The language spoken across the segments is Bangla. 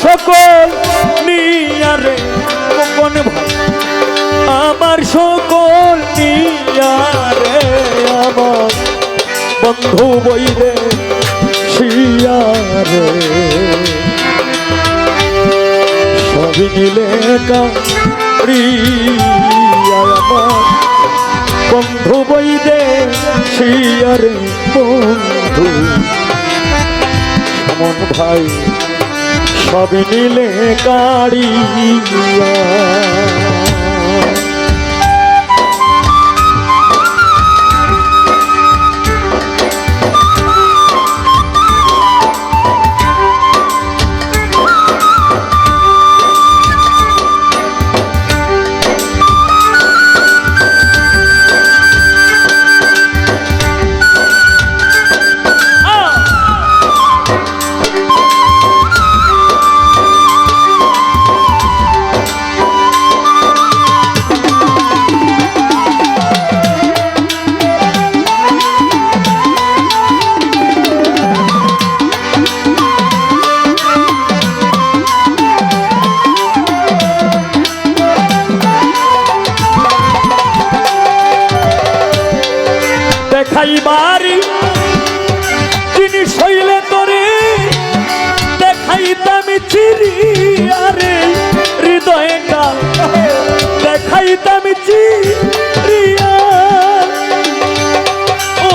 সকল নিয়ারে কোন ভাই আমার সকল নিয়ারে, আমার বন্ধু বইরে শিয়ারে। সবই নিলে কারি আমার বন্ধু বইরে শিয়ারে বন্ধু। সমন ভাই সবই নিলে কাড়িয়া দেখাইতাম চিরিয়া ও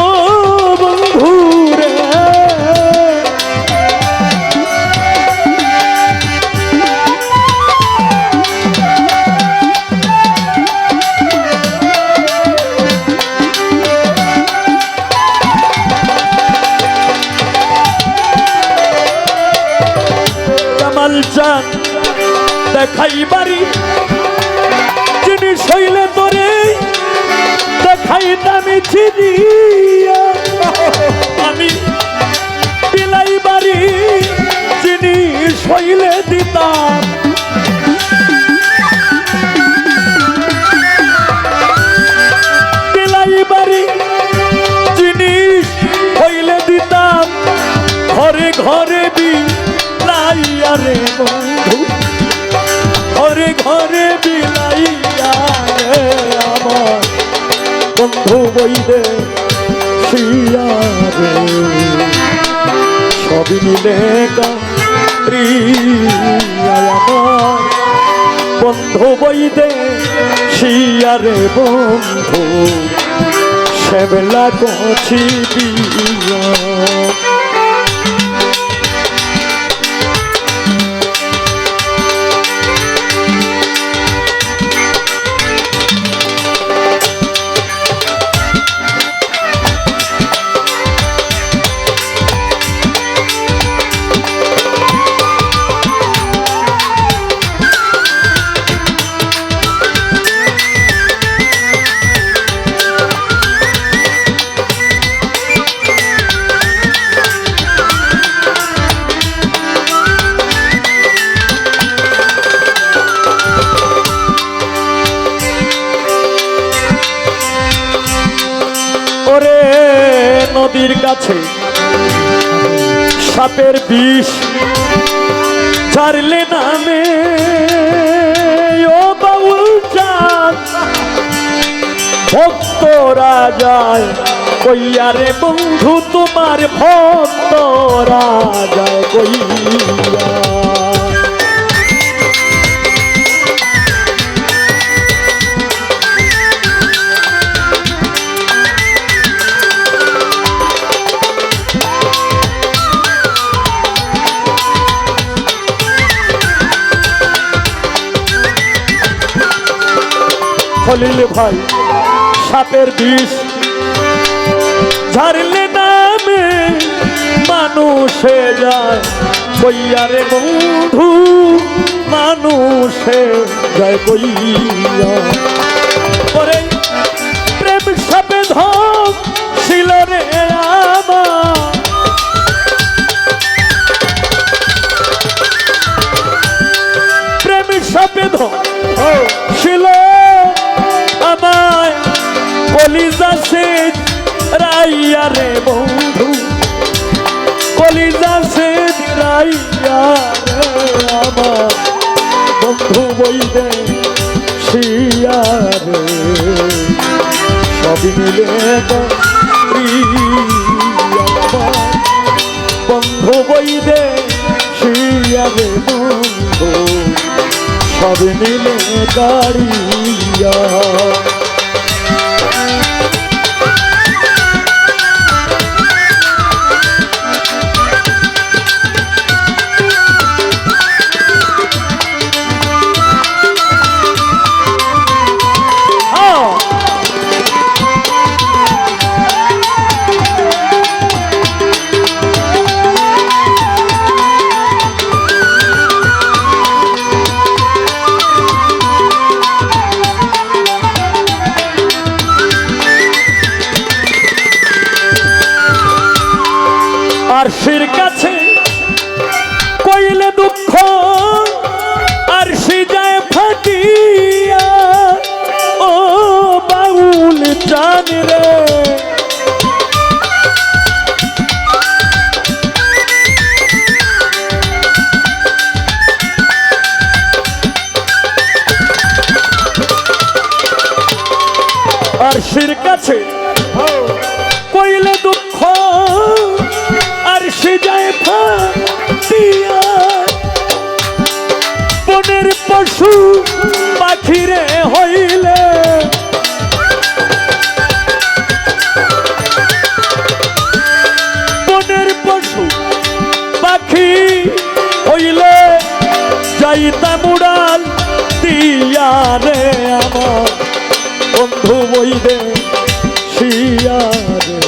দেখাই বাড়ি জিনিস শৈলে তোরে দেখাই দামি চিনিয়া আমি বিলাই বাড়ি চিনি শৈলে দিতাম। বন্ধু বইরে শিয়ারে সবই মিলে আমার। বন্ধু বইদে শিয়া বন্ধু। সেবেলা কছি দিয়া কাছে সাপের বিষ ছাড়লে নামে। ও বাউল চাঁদ ভক্তরা যায় কইয়ারে বন্ধু তোমার ভক্তরা যায় কইয়া। খলিল ভাই, সাপের বিষ। ঝাড়লে নামে মানুষে যায় কইয়ারে বন্ধু, মানুষে যায় কইয়া পরে প্রেম সাপে ধম ছিল রে আমার। প্রেম কলিজা সে রাইয়া রে বন্ধু। কলিজা সে রাইয়া রে আমার বন্ধু বইবে শিয়ারে সবই মিলে আমার বন্ধু বইবে শিয়ারে বন্ধু। সব মিলে গাড়িয়া পশু পাখিরে হইলে। বনের পশু, পাখি হইলে যাইতাম উড়াল দিয়া রে আমার। বন্ধু বইবে শিয়ারে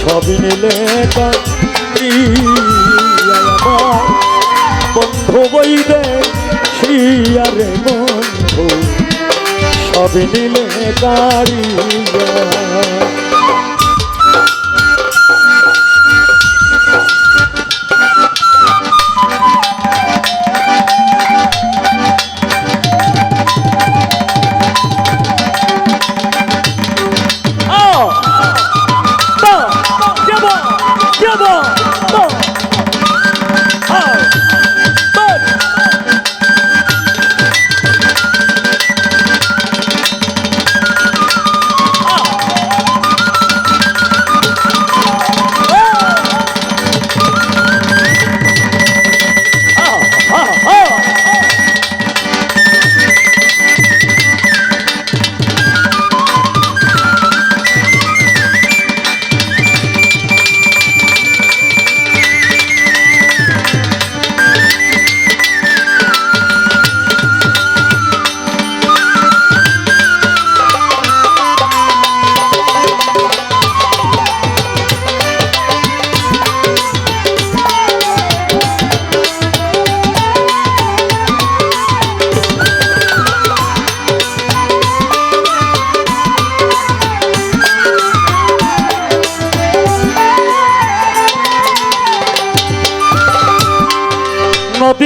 সবই নিলে আমার। বন্ধু বইবে শিয়ারে মন সবই নিলে গাড়িয়া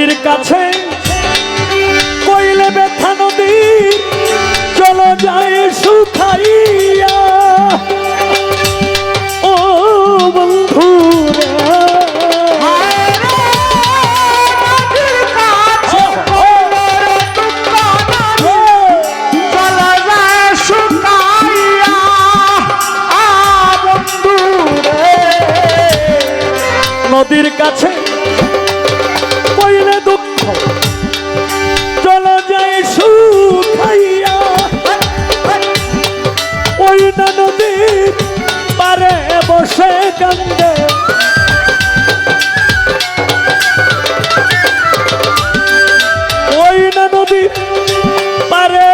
নদীর কাছে কইলে ব্যথা নদী চলো যায় শুকাইয়া ও বন্ধু নদীর কাছে কান্দে ওই না নদীর পারে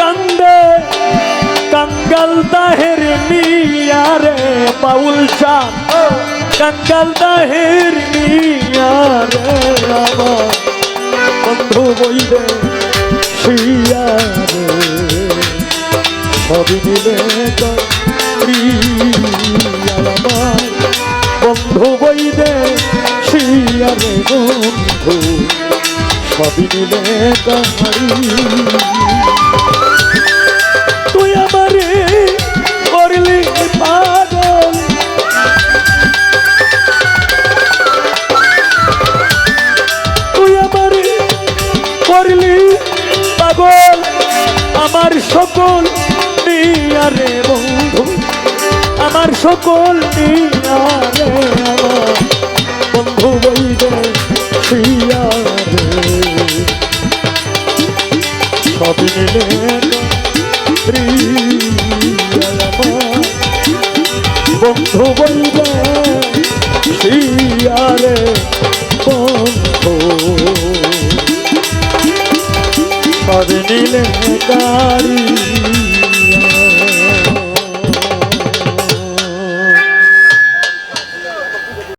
কান্দে, কাঙ্গাল তাহের মিয়ারে পাউল চান কাঙ্গাল তাহের বন্ধু বইলে শিয়ারে। সবই আমার বন্ধু, সবই মিলে তাহারি তুই আমারে করলি পাগল। তুই করলি পাগল। আমার সকল নিয়ারে বন্ধু, আমার সকল নিয়ারে বন্ধু বন্ধু বইবে